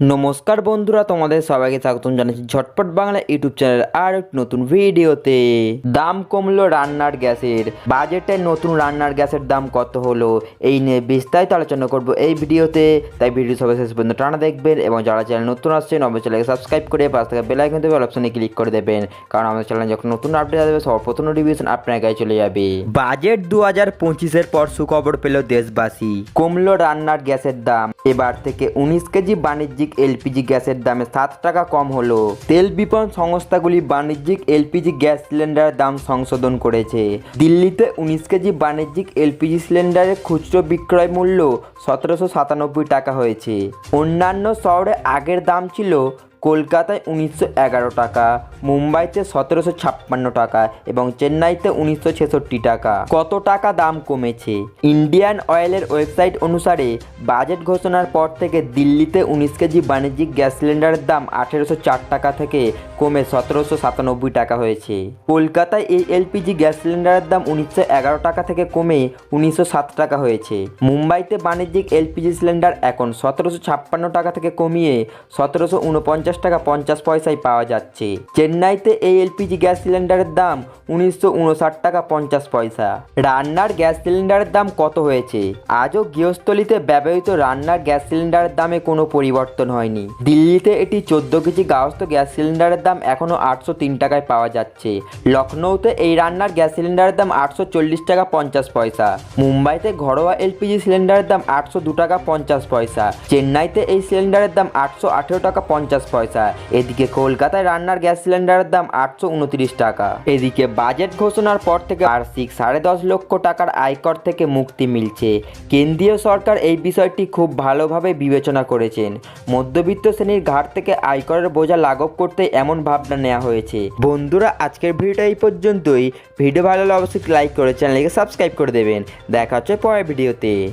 নমস্কার বন্ধুরা, তোমাদের সবাইকে স্বাগতম জানাচ্ছি ঝটপট বাংলা ইউটিউব চ্যানেল আর নতুন ভিডিওতে। দাম কমলো রান্নার গ্যাসের। বাজেটে নতুন রান্নার গ্যাসের দাম কত হলো? এই নিয়ে বিস্তারিত আলোচনা করব এই ভিডিওতে। তাই ভিডিও সবাই শেষ পর্যন্ত টানা দেখবেন এবং যারা চ্যানেল নতুন আসছেন, অবশ্যই চ্যানেলকে সাবস্ক্রাইব করে পাশ থেকে বেল আইকন দেবে অপশনে ক্লিক করে দেবেন। কারণ আমাদের চ্যানেল যখন নতুন আপডেট আসবে সবার প্রথম নোটিফিকেশন আপনার কাছে চলে যাবে। বাজেট দু হাজার পঁচিশের পর সুখবর পেল দেশবাসী। কমলো রান্নার গ্যাসের দাম। এবার থেকে উনিশ কেজি বাণিজ্যিক এলপিজি গ্যাসের দামে সাত টাকা কম হলো। তেল বিপণন সংস্থাগুলি বাণিজ্যিক এলপিজি গ্যাস সিলিন্ডারের দাম সংশোধন করেছে। দিল্লিতে উনিশ কেজি বাণিজ্যিক এলপিজি সিলিন্ডারের খুচরো বিক্রয় মূল্য সতেরোশো সাতানব্বই টাকা হয়েছে। অন্যান্য শহরে আগের দাম ছিল কলকাতায় উনিশশো এগারো টাকা, মুম্বাইতে সতেরোশো ছাপ্পান্ন টাকা এবং চেন্নাইতে উনিশশো ছেষট্টি টাকা। কত টাকা দাম কমেছে? ইন্ডিয়ান অয়েলের ওয়েবসাইট অনুসারে বাজেট ঘোষণার পর থেকে দিল্লিতে উনিশ কেজি বাণিজ্যিক গ্যাস সিলিন্ডারের দাম আঠেরোশো চার টাকা থেকে কমে সতেরোশো সাতানব্বই টাকা হয়েছে। কলকাতায় এই এলপিজি গ্যাস সিলিন্ডারের দাম উনিশশো এগারো টাকা থেকে কমে উনিশশো সাত টাকা হয়েছে। মুম্বাইতে বাণিজ্যিক এলপিজি সিলিন্ডার এখন সতেরোশো ছাপ্পান্ন টাকা থেকে কমিয়ে সতেরোশো উনপঞ্চাশ টাকা পঞ্চাশ পয়সায় পাওয়া যাচ্ছে। চেন্নাইতে এই এলপিজি গ্যাস সিলিন্ডারের দাম উনিশশো উনষাট টাকা পঞ্চাশ পয়সা। রান্নার গ্যাস সিলিন্ডারের দাম কত হয়েছে? আজও গৃহস্থলিতে ব্যবহৃত রান্নার গ্যাস সিলিন্ডারের দামে কোনো পরিবর্তন হয়নি। দিল্লিতে এটি চোদ্দ কেজি গাহস্থ গ্যাস সিলিন্ডারের দাম এখনও আটশো তিন টাকায় পাওয়া যাচ্ছে। লখনৌতে এই রান্নার গ্যাস সিলিন্ডারের দাম আটশো চল্লিশ টাকা পঞ্চাশ পয়সা। মুম্বাইতে ঘরোয়া এলপিজি সিলিন্ডারের দাম আটশো টাকা পঞ্চাশ পয়সা। চেন্নাইতে এই সিলিন্ডারের দাম আটশো আঠেরো টাকা পঞ্চাশ পয়সা। এদিকে কলকাতায় রান্নার গ্যাস সিলিন্ডারের দাম আটশো উনত্রিশ টাকা। এদিকে বাজেট ঘোষণার পর থেকে বার্ষিক সাড়ে দশ লক্ষ টাকার আয়কর থেকে মুক্তি মিলছে। কেন্দ্রীয় সরকার এই বিষয়টি খুব ভালোভাবে বিবেচনা করেছেন। মধ্যবিত্ত শ্রেণির ঘাট থেকে আয়করের বোঝা লাঘব করতে এমন ভাবনা নেওয়া হয়েছে। বন্ধুরা, আজকের ভিডিওটা এই পর্যন্তই। ভিডিও ভালো লাগলে অবশ্যই লাইক করে চ্যানেলকে সাবস্ক্রাইব করে দেবেন। দেখা হচ্ছে পরের ভিডিওতে।